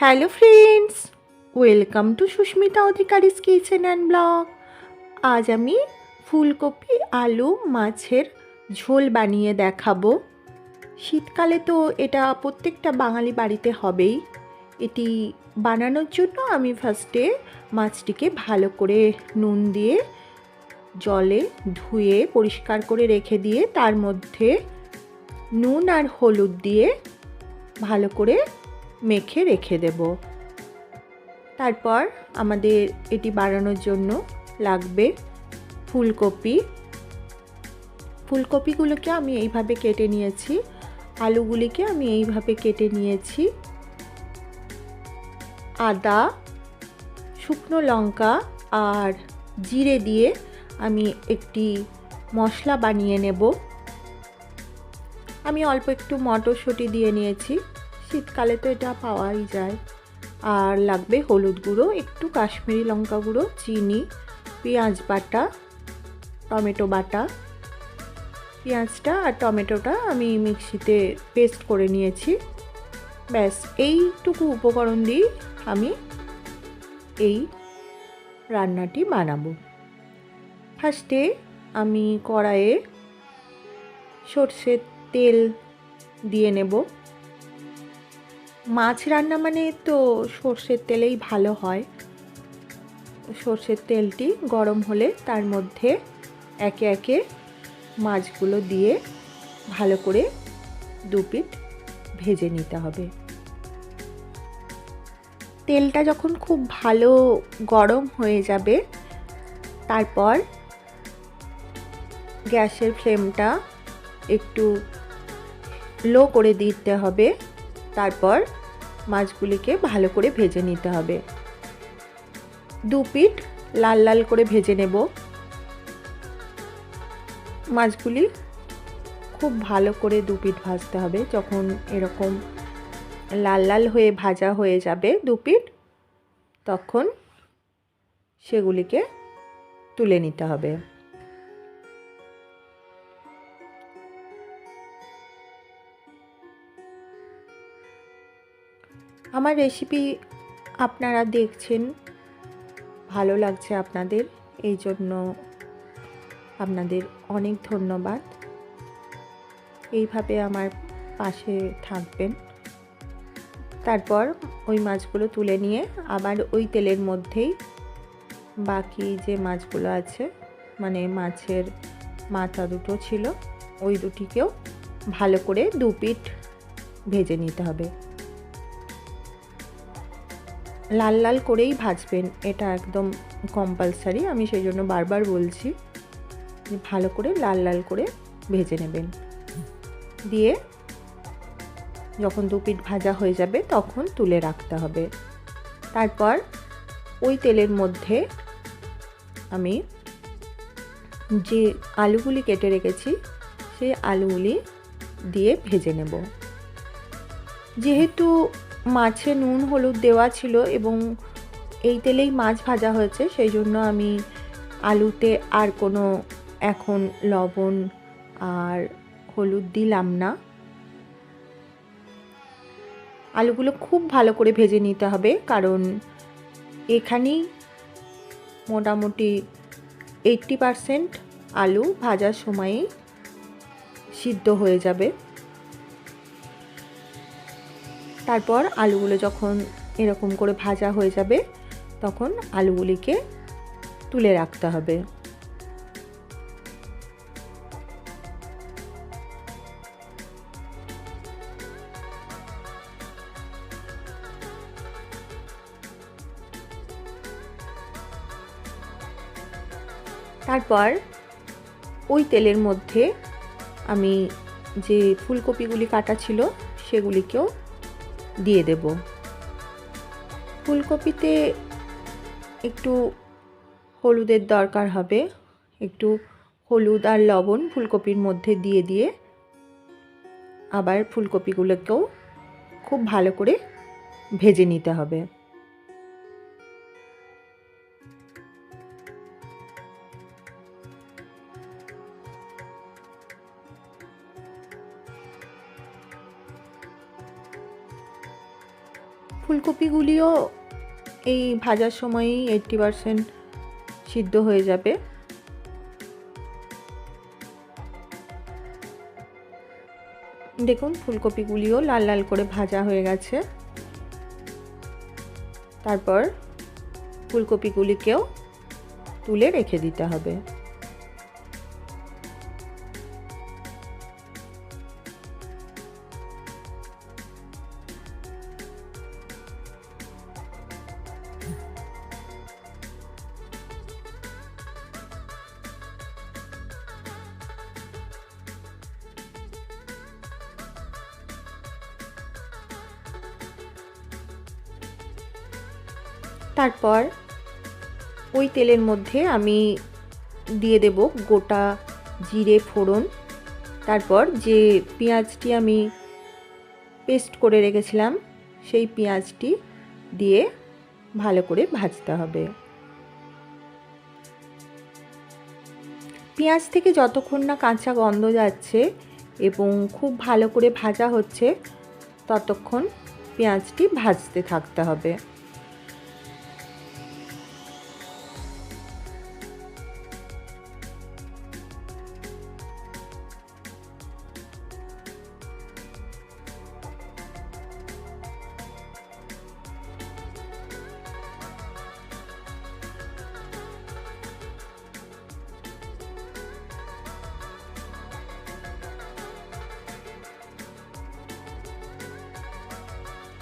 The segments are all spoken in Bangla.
Hello friends welcome to Susmita Adhikari's kitchen and blog আজ আমি ফুলকপি, আলু, মাছের ঝোল বানিয়ে দেখাবো। শীতকালে তো এটা প্রত্যেকটা বাঙালি বাড়িতে হবেই। এটি বানানোর জন্য আমি ফার্স্টে মাছটিকে ভালো করে নুন দিয়ে জলে ধুয়ে, পরিষ্কার করে রেখে দিয়ে তার মধ্যে নুন আর হলুদ দিয়ে ভালো করে মেখে রেখে দেব। তারপর আমাদের এটি বাড়ানোর জন্য লাগবে ফুলকপি। ফুলকপিগুলোকে আমি এইভাবে কেটে নিয়েছি। আলুগুলিকে আমি এইভাবে কেটে নিয়েছি। আদা, শুকনো লঙ্কা আর জিরে দিয়ে আমি একটি মশলা বানিয়ে নেব। আমি অল্প একটু মটরশুঁটি দিয়ে নিয়েছি। শীতকালে তো এটা পাওয়াই যায়। আর লাগবে হলুদ গুঁড়ো, একটু কাশ্মীরি লঙ্কা গুঁড়ো, চিনি, পেঁয়াজ বাটা, টমেটো বাটা। পেঁয়াজটা আর টমেটোটা আমি মিক্সিতে পেস্ট করে নিয়েছি। ব্যাস, এইটুকু উপকরণ দিয়েই আমি এই রান্নাটি বানাবো। ফার্স্টে আমি কড়াইয়ে সর্ষের তেল দিয়ে নেব। মাছ রান্না মানে তো সর্ষের তেলেই ভালো হয়। সর্ষের তেলটি গরম হলে তার মধ্যে একে একে মাছগুলো দিয়ে ভালো করে দু পিঠ ভেজে নিতে হবে। তেলটা যখন খুব ভালো গরম হয়ে যাবে, তারপর গ্যাসের ফ্লেমটা একটু লো করে দিতে হবে। তারপর মাছগুলিকে ভালো করে ভেজে নিতে হবে। দু পিঠ লাল লাল করে ভেজে নেব। মাছগুলি খুব ভালো করে দু পিঠ ভাজতে হবে। যখন এরকম লাল লাল হয়ে ভাজা হয়ে যাবে দু পিঠ, তখন সেগুলিকে তুলে নিতে হবে। আমার রেসিপি আপনারা দেখছেন। ভালো লাগছে আপনাদের, এই জন্য আপনাদের অনেক ধন্যবাদ। এইভাবে আমার পাশে থাকবেন। তারপর ওই মাছগুলো তুলে নিয়ে আবার ওই তেলের মধ্যেই বাকি যে মাছগুলো আছে মানে মাছের মাথা দুটো ছিল, ওই দুটিকেও ভালো করে দু পিঠ ভেজে নিতে হবে। লাল লাল করেই ভাজবেন, এটা একদম কম্পালসারি আমি সেই জন্য বারবার বলছি, ভালো করে লাল লাল করে ভেজে নেবেন। দিয়ে যখন দু পিঠ ভাজা হয়ে যাবে, তখন তুলে রাখতে হবে। তারপর ওই তেলের মধ্যে আমি যে আলুগুলি কেটে রেখেছি, সেই আলুগুলি দিয়ে ভেজে নেব। যেহেতু মাছে নুন, হলুদ দেওয়া ছিল এবং এই তেলেই মাছ ভাজা হয়েছে। সেই জন্য আমি আলুতে আর কোনো এখন লবণ আর হলুদ দিলাম না। আলুগুলো খুব ভালো করে ভেজে নিতে হবে, কারণ এখানেই মোটামুটি এইটটি পারসেন্ট আলু ভাজার সময়েই সিদ্ধ হয়ে যাবে। তারপর আলুগুলো যখন এরকম করে ভাজা হয়ে যাবে, তখন আলুগুলিকে তুলে রাখতে হবে। তারপর ওই তেলের মধ্যে আমি যে ফুলকপিগুলি কাটা ছিল, সেগুলিকেও দিয়ে দেব। ফুলকপিতে একটু হলুদের দরকার হবে। একটু হলুদ আর লবণ ফুলকপির মধ্যে দিয়ে দিয়ে আবার ফুলকপিগুলোকেও খুব ভালো করে ভেজে নিতে হবে। ফুলকপিগুলিও এই ভাজার সময়ই এইট্টি পারসেন্ট সিদ্ধ হয়ে যাবে। দেখুন, ফুলকপিগুলিও লাল লাল করে ভাজা হয়ে গেছে। তারপর ফুলকপিগুলিকেও তুলে রেখে দিতে হবে। তারপর ওই তেলের মধ্যে আমি দিয়ে দেব গোটা জিরে ফোড়ন। তারপর যে পেঁয়াজটি আমি পেস্ট করে রেখেছিলাম, সেই পেঁয়াজটি দিয়ে ভালো করে ভাজতে হবে। পেঁয়াজ থেকে যতক্ষণ না কাঁচা গন্ধ যাচ্ছে এবং খুব ভালো করে ভাজা হচ্ছে, ততক্ষণ পেঁয়াজটি ভাজতে থাকতে হবে।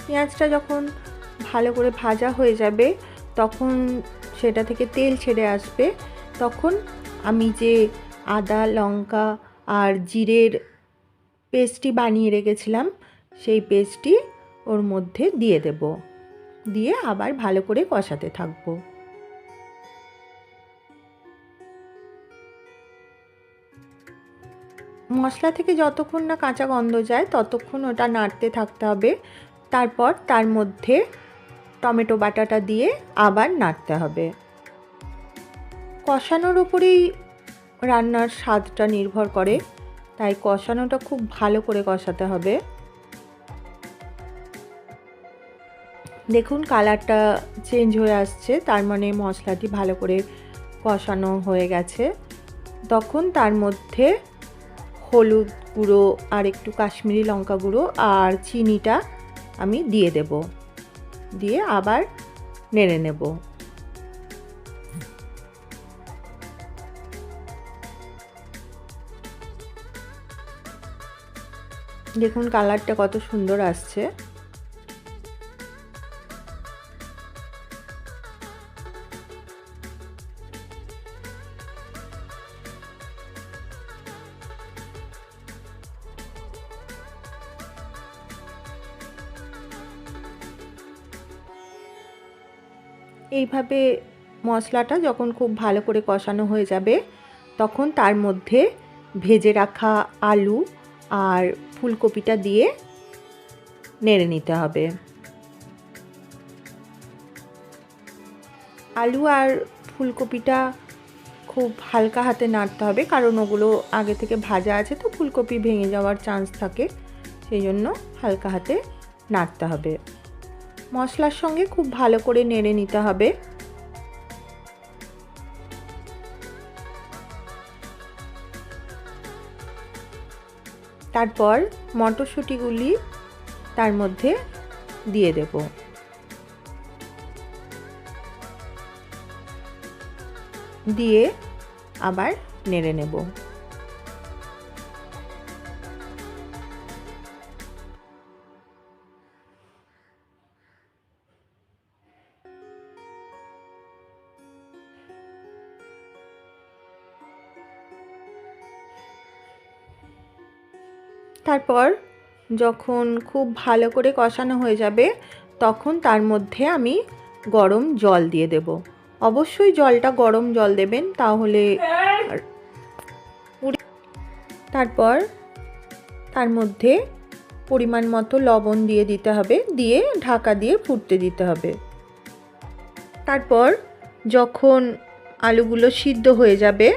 পেঁয়াজটা যখন ভালো করে ভাজা হয়ে যাবে, তখন সেটা থেকে তেল ছেড়ে আসবে। তখন আমি যে আদা, লঙ্কা আর জিরের পেস্টটি বানিয়ে রেখেছিলাম, সেই পেস্টটি ওর মধ্যে দিয়ে দেব। দিয়ে আবার ভালো করে কষাতে থাকব। মশলা থেকে যতক্ষণ না কাঁচা গন্ধ যায়, ততক্ষণ ওটা নাড়তে থাকতে হবে। তারপর তার মধ্যে টমেটো বাটাটা দিয়ে আবার নাড়তে হবে। কষানোর উপরেই রান্নার স্বাদটা নির্ভর করে, তাই কষানোটা খুব ভালো করে কষাতে হবে। দেখুন কালারটা চেঞ্জ হয়ে আসছে, তার মানে মশলাটি ভালো করে কষানো হয়ে গেছে। তখন তার মধ্যে হলুদ গুঁড়ো আর একটু কাশ্মীরি লঙ্কা গুঁড়ো আর চিনিটা আমি দিয়ে দেব। দিয়ে আবার নেড়ে নেব। দেখুন কালারটা কত সুন্দর আসছে। এইভাবে মশলাটা যখন খুব ভালো করে কষানো হয়ে যাবে, তখন তার মধ্যে ভেজে রাখা আলু আর ফুলকপিটা দিয়ে নেড়ে নিতে হবে। আলু আর ফুলকপিটা খুব হালকা হাতে নাড়তে হবে, কারণ ওগুলো আগে থেকে ভাজা আছে তো ফুলকপি ভেঙে যাওয়ার চান্স থাকে, সেই জন্য হালকা হাতে নাড়তে হবে। মশলার সঙ্গে খুব ভালো করে নেড়ে নিতে হবে। তারপর মটরশুঁটিগুলি তার মধ্যে দিয়ে দেব। দিয়ে আবার নেড়ে নেব। তারপর যখন খুব ভালো করে কষানো হয়ে যাবে, তখন তার মধ্যে আমি গরম জল দিয়ে দেব। অবশ্যই জলটা গরম জল দেবেন, তাহলে তারপর তার মধ্যে পরিমাণ মতো লবণ দিয়ে দিতে হবে, দিয়ে ঢাকা দিয়ে ফুটতে দিতে হবে। তারপর যখন আলুগুলো সিদ্ধ হয়ে যাবে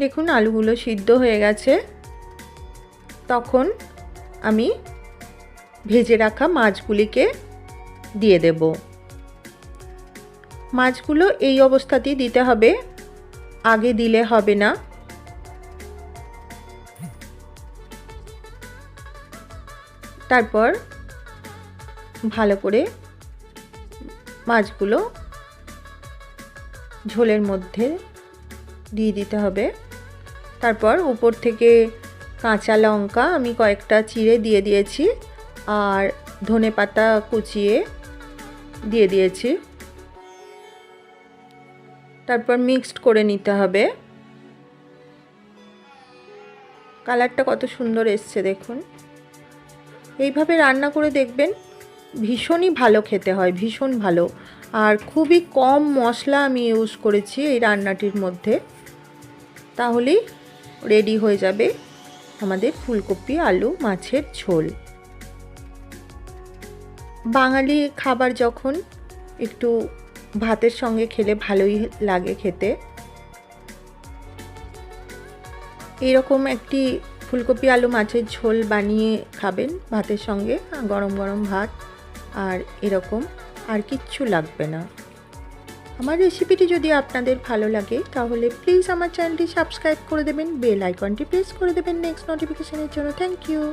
দেখুন আলুগুলো সিদ্ধ হয়ে গেছে। তখন আমি ভেজে রাখা মাছগুলিকে দিয়ে দেব। মাছগুলো এই অবস্থাতেই দিতে হবে, আগে দিলে হবে না। তারপর ভালো করে মাছগুলো ঝোলের মধ্যে দিয়ে দিতে হবে। তারপর উপর থেকে কাঁচা লঙ্কা আমি কয়েকটা চিড়ে দিয়ে দিয়েছি, আর ধনে পাতা কুচিয়ে দিয়ে দিয়েছি। তারপর মিক্সড করে নিতে হবে। কালারটা কত সুন্দর এসছে দেখুন। এইভাবে রান্না করে দেখবেন ভীষণই ভালো খেতে হয়, ভীষণ ভালো। আর খুবই কম মশলা আমি ইউজ করেছি এই রান্নাটির মধ্যে। তাহলেই রেডি হয়ে যাবে আমাদের ফুলকপি, আলু, মাছের ঝোল। বাঙালি খাবার যখন একটু ভাতের সঙ্গে খেলে ভালোই লাগে খেতে। এরকম একটি ফুলকপি, আলু, মাছের ঝোল বানিয়ে খাবেন ভাতের সঙ্গে, গরম গরম ভাত, আর এরকম আর কিচ্ছু লাগবে না। আমার রেসিপিটি যদি আপনাদের ভালো লাগে, তাহলে প্লিজ আমার চ্যানেলটি সাবস্ক্রাইব করে দেবেন বেল আইকনটি প্রেস করে দেবেন নেক্সট নোটিফিকেশানের জন্য। Thank you